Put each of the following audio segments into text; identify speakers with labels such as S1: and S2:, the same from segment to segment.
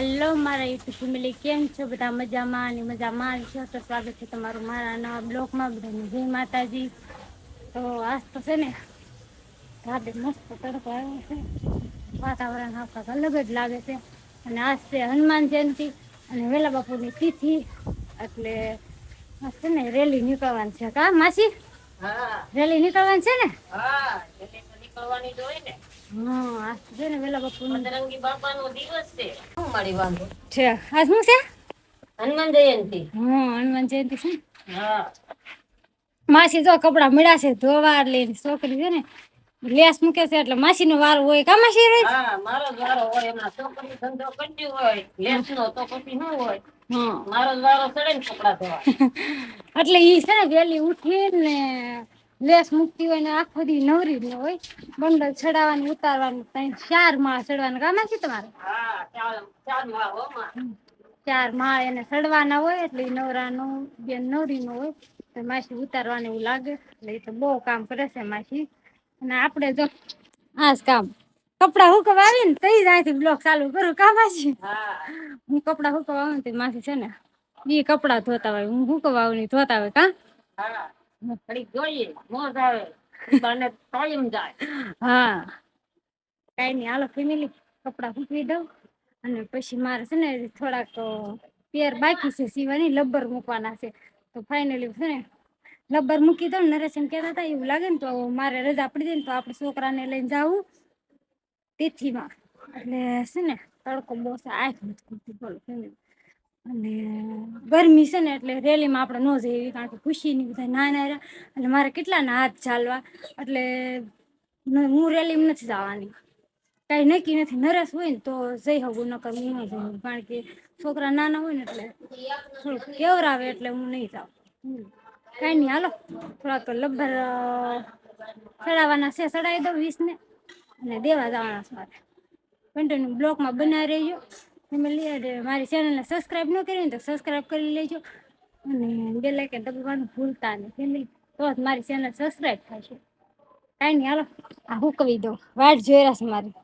S1: હાલો મારા YouTube family કેમ છો? બધા મજામાં અને મજામાં છો? તો સ્વાગત છે તમારું મારા નવા બ્લોગમાં. બધાને જય માતાજી. તો આજ તો છે ને રાતે મસ્ત તડકો આવ્યો છે. વાતાવરણ આખા અલગ જ લાગે છે. અને આજ છે હનુમાન જયંતિ અને વેલા બાપુની તિથિ. એટલે છે ને રેલી નીકળવાની છે. કા માસી? રેલી નીકળવાની છે ને?
S2: નીકળવાની જ હોય ને.
S1: માસી જો કપડા મળ્યા છે ધોવા લઈને છોકરી છે ને લેસ મૂકે છે એટલે માસી નો વારો હોય કા માસી રે
S2: હા મારો વારો હોય એમના છોકરી ધંધો કરતી હોય લેસ નો તો પછી ન હોય મારો વારો ચડે ને કપડા ધોવા
S1: એટલે ઈ છે ને વેલી ઉઠી ને લેસ મૂકતી હોય ને આખો દી નવરી જ ન હોય. બંડલ ચડાવવાની ઉતારવાની ત્યાં ચાર માળ ચડવાનું. કામ છે તમારે? ચાર માળ એને ચડવાના હોય એટલે નવરાનું બેન નવરી નો હોય તો માસી ઉતારવાનું એવું લાગે. એટલે એ તો બહુ કામ કરે છે માસી. અને આપણે જો આ જ કામ કપડા હુકવા આવી ને તઈ જ અહીંથી બ્લોક ચાલુ કરું. કામ માસી?
S2: હું.
S1: કપડા હુકવા આવું ને માસી છે ને એ કપડા ધોતા હોય હું હુકવા આવું ને ધોતા હોય કા?
S2: હા જોઈએ મોજ આવે. અને ટાઈમ જાય.
S1: હા. કઈ હાલો ફેમિલી કપડા સૂકવી દઉં. અને પછી મારે છે ને થોડાક પેર બાકી છે સીવાની લબ્બર મૂકવાના છે. તો ફાઇનલી છે ને લબ્બર મૂકી દઉં નરેશ એમ કહેતા હતા એવું લાગે ને તો મારે રજા પડી દે ને તો આપણે છોકરાને લઈને જાવું. તેથીમાં. એટલે છે ને તડકો બહુ આઠ નથી બોલો family. અને ગરમી છે ને એટલે રેલીમાં આપણે ન જઈએ કારણ કે ખુશીની બધા નાના રહ્યા. અને મારે કેટલાના હાથ ચાલવા. એટલે હું રેલીમાં નથી જવાની. કાંઈ નક્કી નથી. નરસ હોય ને તો જઈ શકું નકર હું ન જઈ કારણ કે છોકરા નાના હોય ને એટલે થોડુંક કેવરાવે એટલે હું નહીં જાઉં. કઈ નહીં. હાલો. થોડાક લબ્બર ચડાવવાના છે. ચડાવી દઉં વીસને. અને દેવા જવાના છે મારે. કન્ટિન્યુ બ્લોકમાં બનાવી રહેજો. ફેમિલી અને મારી ચેનલને સબસ્ક્રાઈબ ન કરી તો સબસ્ક્રાઈબ કરી લેજો અને બે લાઈક દબાવવાનું ભૂલતા નહીં તો જ મારી ચેનલ સબસ્ક્રાઈબ થશે કાંઈ નહીં હાલો આ હું કહી દઉં વાટ જોઈ રહ્યા છે મારી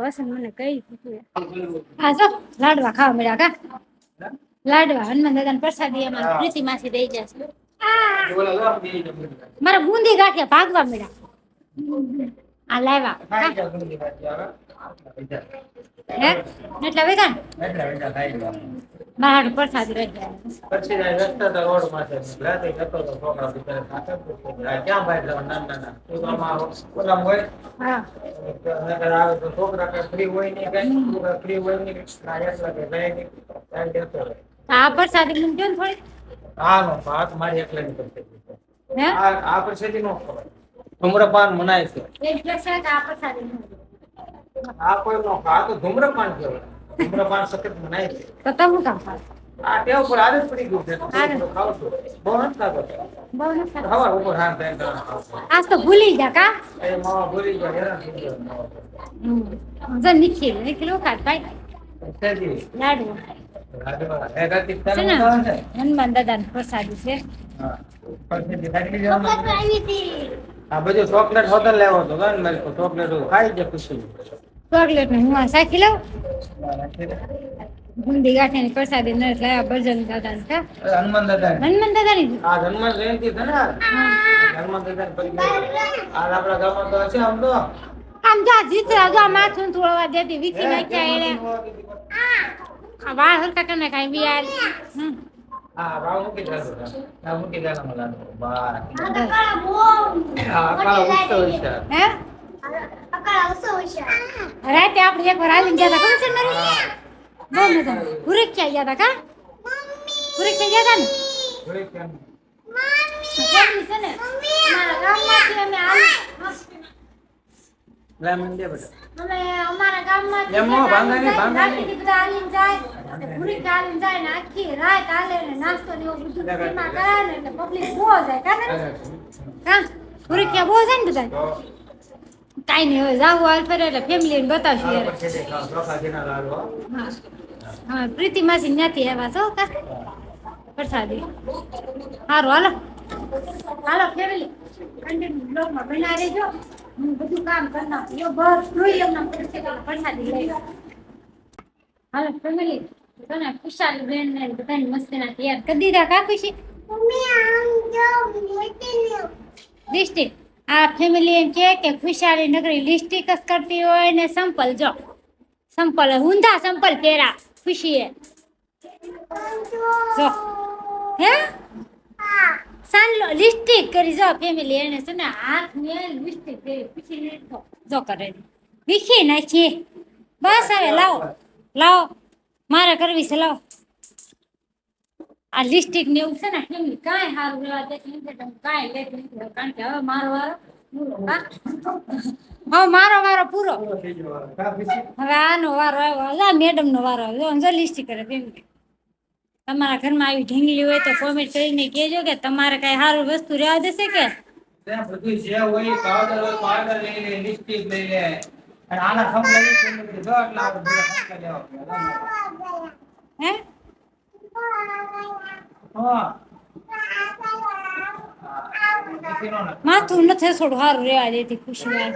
S1: વસંત મને કઈ દીધું હા જો લાડવા ખાવા મળ્યા કા લાડવા હનુમાન દાદા પ્રસાદી એમાં પ્રીતિ માસી દઈ જશે મારા બુંદી ગાંઠિયા ભાગવા મળ્યા આ લાવ્યા? હે. એટલા વેગા હાટુ પ્રસાદી રહી આ પ્રસાદી મૂકજો ને થોડી હા
S3: ભાત મારી છે
S1: એક પ્રસાદ આ પ્રસાદી મૂકજો.
S3: આ કોઈ નો આ તો ધૂમ્રપાન કહેવાય. ધૂમ્રપાન સખત મનાય છે.
S1: તો તમે કામ કરો.
S3: આ ટેવ પર આદત પડી ગયું છે. ખાવ છું. બહુ નથી ખાતો.
S1: બહુ નથી ખાતા.
S3: ઉપર હાથ થાય તો
S1: આજ તો ભૂલી જા કા?
S3: એ માવા ભૂલી જા હેરાન થઈ ગયો.
S1: જો નિખિલ નિખિલ ખાત ભાઈ. લાડુ. છે ને? હનુમાન દાદા પ્રસાદી છે.
S3: હા. આ બધું ચોકલેટ હોટલ લેવો તો ગણ મારે ચોકલેટ ખાઈ જ ખુશી.
S1: ચોકલેટ ને હું સાખી લઉં? બુંદી ગાંઠિયાની પ્રસાદી નરેશ લાવ્યા ભજન દાદા કા?
S3: હનુમાન દાદા
S1: હનુમાન દાદાની?
S3: આ હનુમાન જયંતિ છે ને હનુમાન દાદા આ આપણા ગામમાં તો છે આમ તો.
S1: આમ જા જીતરા જો માથું થોડવા દેતી વિકી નાખ્યા એને. આ વાળ હરકા કને કાઈ બિયાર હમ. રાતે આપણે એક વાર હાલીને ગયા હતા ખબર છે નરેશ બહુ મજા ગુરેખ્યા ગયા હતા કા? ગુરેખ્યા ગયા હતા ને?
S3: કેમ?
S1: કેમની છે ને? અમારા ગામમાંથી અમે આવી
S3: લે મને દે બેટા.
S1: અમે અમારા ગામમાં
S3: એમ ભાંગાની, ભાંગાની.
S1: બધા હાલીને જાય હાલીને જાય ને આખી રાત ને નાસ્તો ને એવું બધું ફ્રીમાં કરાવે ને એટલે પબ્લિક બહુ જાય બહુ ને બધા કાંઈ નહીં હવે જાવું હાલ ફરે એટલે ફેમિલીને બતાવશું યાર.
S3: હા.
S1: પ્રીતિ માસી ન્યાથી આવ્યા છો કા? પ્રસાદી. સારું હાલો. હાલો ફેમિલી કન્ટિન્યુ બ્લોગમાં બના રહેજો હું બધું કામ કરી નાખું જો બસ જોઈ એમના પ્રસાદી લઈ હાલો ફેમિલી તો ખુશાલ બેન ને બધાની મસ્તીના તૈયાર કરી દીધા કા ખુશી? લિસ્ટિક. આ ફેમિલી એમ કહે કે ખુશાલી નગરી લિસ્ટિક જ કરતી હોય ને સંપલ જો. સંપલ ઊંધા સંપલ પહેરા ખુશીએ. જો. હે? સાનલો લિસ્ટિક કરી જો ફેમિલી એને છે ને હાથ ને લિપસ્ટિક કરી ખુશી ને જો કરે. વીખી નાખી બસ હવે લાવો લાવો. મારે કરવી છે લાવો. આ લિસ્ટિક ને એવું છે ને ફેમિલી કાંઈ સારું રહેવા દે કાંઈ લેતી નથી કારણ કે હવે મારો વારો હા? હવે મારો વારો પૂરો.
S3: હવે.
S1: આનો વારો આવ્યો. મેડમ નો વારો આવ્યો. જો લિસ્ટિક કરે ફેમિલી તમારા ઘરમાં આવી ઢીંગલી હોય તો કોમેન્ટ કરીને કહેજો કે તમારે કઈ સારું વસ્તુ રહેવા દેશે કે
S3: ત્યાં બધું જે હોય એ powder હોય powder લઈ લે લિપસ્ટિક લઈ લે અને આના ખમ લઈ લે તો જો એટલા બધા ખમકા લેવા પડે.
S1: હે
S3: હા નીચે નો નાખ.
S1: માથું નથી થોડું સારું રહેવા દેતી ખુશી વાત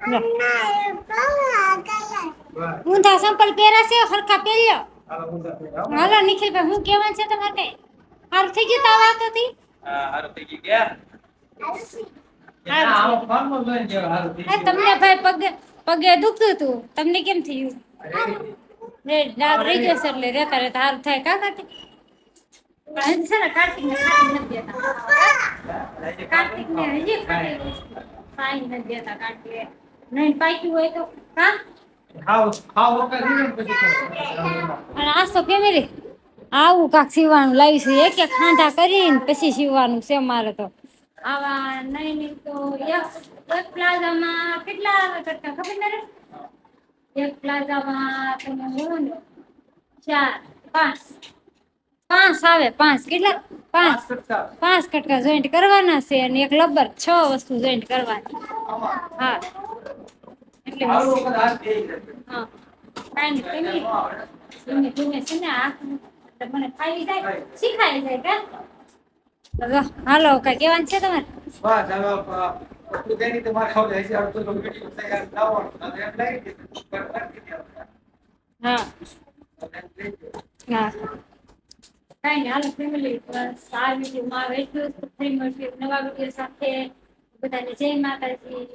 S3: બસ.
S1: ઊંધા સંપલ પહેરાશે હરખા પહેર્યો
S3: હાલો ઊંધા થઈ જાઓ.
S1: હાલો નિખિલભાઈ હું કહેવાનું છે તમારે કઈ સારું થઈ ગયું તાવ આવતો હતી
S3: હા, હારું થઈ ગયું ગયા? ના, આવો ફોનમાં જોઈને જેવું હારું થઈ
S1: હા
S3: ગયું.
S1: તમને ભાઈ પગે પગે દુખતું હતું તમને કેમ થયું રે ડાઘ રહી જશે એટલે રહેતા રહેતા સારું થાય કા કાકી પણ છે ને કાર્તિક ને ખાઈ નથી દેતા કાર્તિક ને હજી ખાઈ ખાઈ નથી દેતા કાર્તિક નહીં પાક્યું હોય તો કા અને આ તો ફેમિલી આવું કાક સીવવાનું લાવીશું એક એક ખાંધા કરીને પછી સીવવાનું છે મારે તો. આવા નહીં નહીં તો એક પ્લાઝામાં કેટલા કરતા ખબર ને એક પ્લાઝામાં તમે ને ચાર પાંચ. પાંચ આવે પાંચ કેટલા? પાંચ.
S3: પાંચ
S1: પાંચ કટકા જોઈન્ટ કરવાના છે અને એક લબર છ વસ્તુ જોઈન્ટ કરવાની. હા એટલે
S3: આવું વખત હાથ થઈ જશે.
S1: હા કાંઈ નહીં ધીમે ધીમે હાલો કઈ કહેવાનું છે તમારે ફેમિલી આ વિડીયોમાં જ ફરી મળશું નવા વીડિયો સાથે બધાને જય માતાજી.